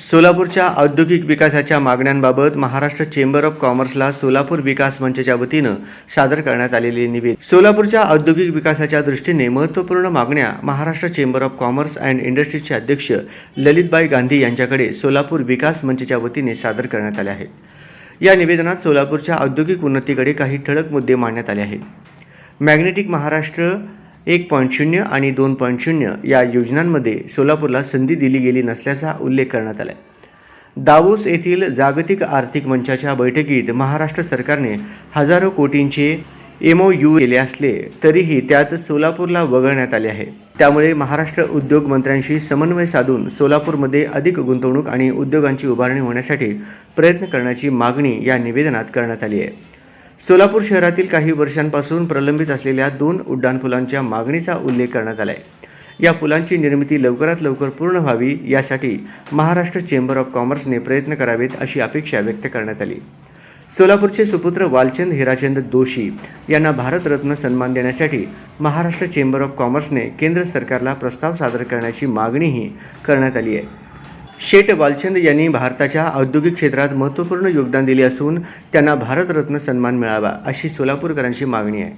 सोलापूरच्या औद्योगिक विकासाच्या मागण्यांबाबत महाराष्ट्र चेंबर ऑफ कॉमर्सला सोलापूर विकास मंचच्या वतीनं सादर करण्यात आलेले निवेदन. सोलापूरच्या औद्योगिक विकासाच्या दृष्टीने महत्त्वपूर्ण मागण्या Maharashtra chamber of commerce and इंडस्ट्रीजचे अध्यक्ष ललितबाई गांधी यांच्याकडे सोलापूर विकास मंचच्या वतीने सादर करण्यात आल्या आहेत. या निवेदनात सोलापूरच्या औद्योगिक उन्नतीकडे काही ठळक मुद्दे मांडण्यात आले आहेत. मॅग्नेटिक महाराष्ट्र एक पॉईंट शून्य आणि दोन पॉईंट शून्य या योजनांमध्ये सोलापूरला संधी दिली गेली नसल्याचा उल्लेख करण्यात आला आहे दावोस येथील जागतिक आर्थिक मंचाच्या बैठकीत महाराष्ट्र सरकारने हजारो कोटींचे एमओ यू केले असले तरीही त्यात सोलापूरला वगळण्यात आले आहे. त्यामुळे महाराष्ट्र उद्योग मंत्र्यांशी समन्वय साधून सोलापूरमध्ये अधिक गुंतवणूक आणि उद्योगांची उभारणी होण्यासाठी प्रयत्न करण्याची मागणी या निवेदनात करण्यात आली आहे. सोलापूर शहरातील काही वर्षांपासून प्रलंबित असलेल्या दोन उड्डाणपुलांच्या मागणीचा उल्लेख करण्यात आला आहे या पुलांची निर्मिती लवकरात लवकर पूर्ण व्हावी यासाठी महाराष्ट्र चेंबर ऑफ कॉमर्सने प्रयत्न करावेत अशी अपेक्षा व्यक्त करण्यात आली. सोलापूरचे सुपुत्र वालचंद हिराचंद दोशी यांना भारतरत्न सन्मान देण्यासाठी महाराष्ट्र चेंबर ऑफ कॉमर्सने केंद्र सरकारला प्रस्ताव सादर करण्याची मागणीही करण्यात आली आहे. शेठ वालचंद यांनी भारताच्या औद्योगिक क्षेत्रात महत्त्वपूर्ण योगदान दिले असून त्यांना भारतरत्न सन्मान मिळावा अशी सोलापूरकरांची मागणी आहे.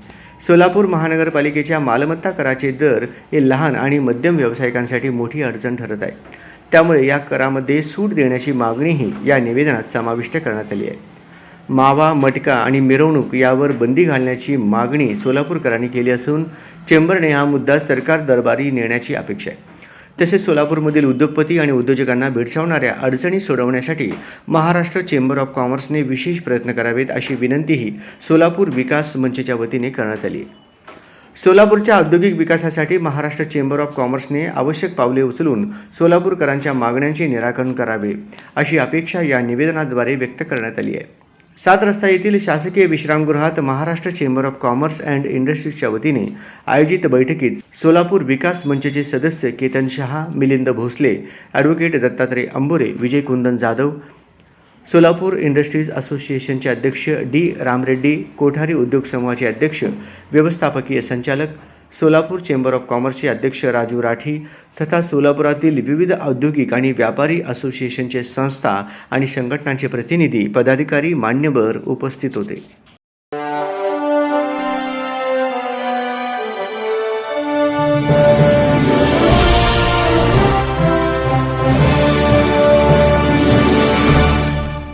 सोलापूर महानगरपालिकेच्या मालमत्ता कराचे दर हे लहान आणि मध्यम व्यावसायिकांसाठी मोठी अडचण ठरत आहे. त्यामुळे या करामध्ये सूट देण्याची मागणीही या निवेदनात समाविष्ट करण्यात आली आहे. मावा मटका आणि मिरवणूक यावर बंदी घालण्याची मागणी सोलापूरकरांनी केली असून चेंबरने हा मुद्दा सरकार दरबारी नेण्याची अपेक्षा आहे. तसेच सोलापूरमधील उद्योगपती आणि उद्योजकांना भेडसावणाऱ्या अडचणी सोडवण्यासाठी महाराष्ट्र चेंबर ऑफ कॉमर्सने विशेष प्रयत्न करावेत अशी विनंतीही सोलापूर विकास मंचच्या वतीने करण्यात आली. सोलापूरच्या औद्योगिक विकासासाठी महाराष्ट्र चेंबर ऑफ कॉमर्सने आवश्यक पावले उचलून सोलापूरकरांच्या मागण्यांचे निराकरण करावे अशी अपेक्षा या निवेदनाद्वारे व्यक्त करण्यात आली आहे. सात रस्ता येथील शासकीय विश्रामगृहात Maharashtra chamber of commerce and इंडस्ट्रीजच्या वतीने आयोजित बैठकीत सोलापूर विकास मंचचे सदस्य केतन शहा मिलिंद भोसले ॲडव्होकेट दत्तात्रय अंबोरे विजय कुंदन जाधव सोलापूर इंडस्ट्रीज असोसिएशनचे अध्यक्ष डी रामरेड्डी कोठारी उद्योग समूहाचे अध्यक्ष व्यवस्थापकीय संचालक सोलापूर चेंबर ऑफ कॉमर्सचे अध्यक्ष राजू राठी तथा सोलापुरातील विविध औद्योगिक आणि व्यापारी असोसिएशनचे संस्था आणि संघटनांचे प्रतिनिधी पदाधिकारी मान्यवर उपस्थित होते.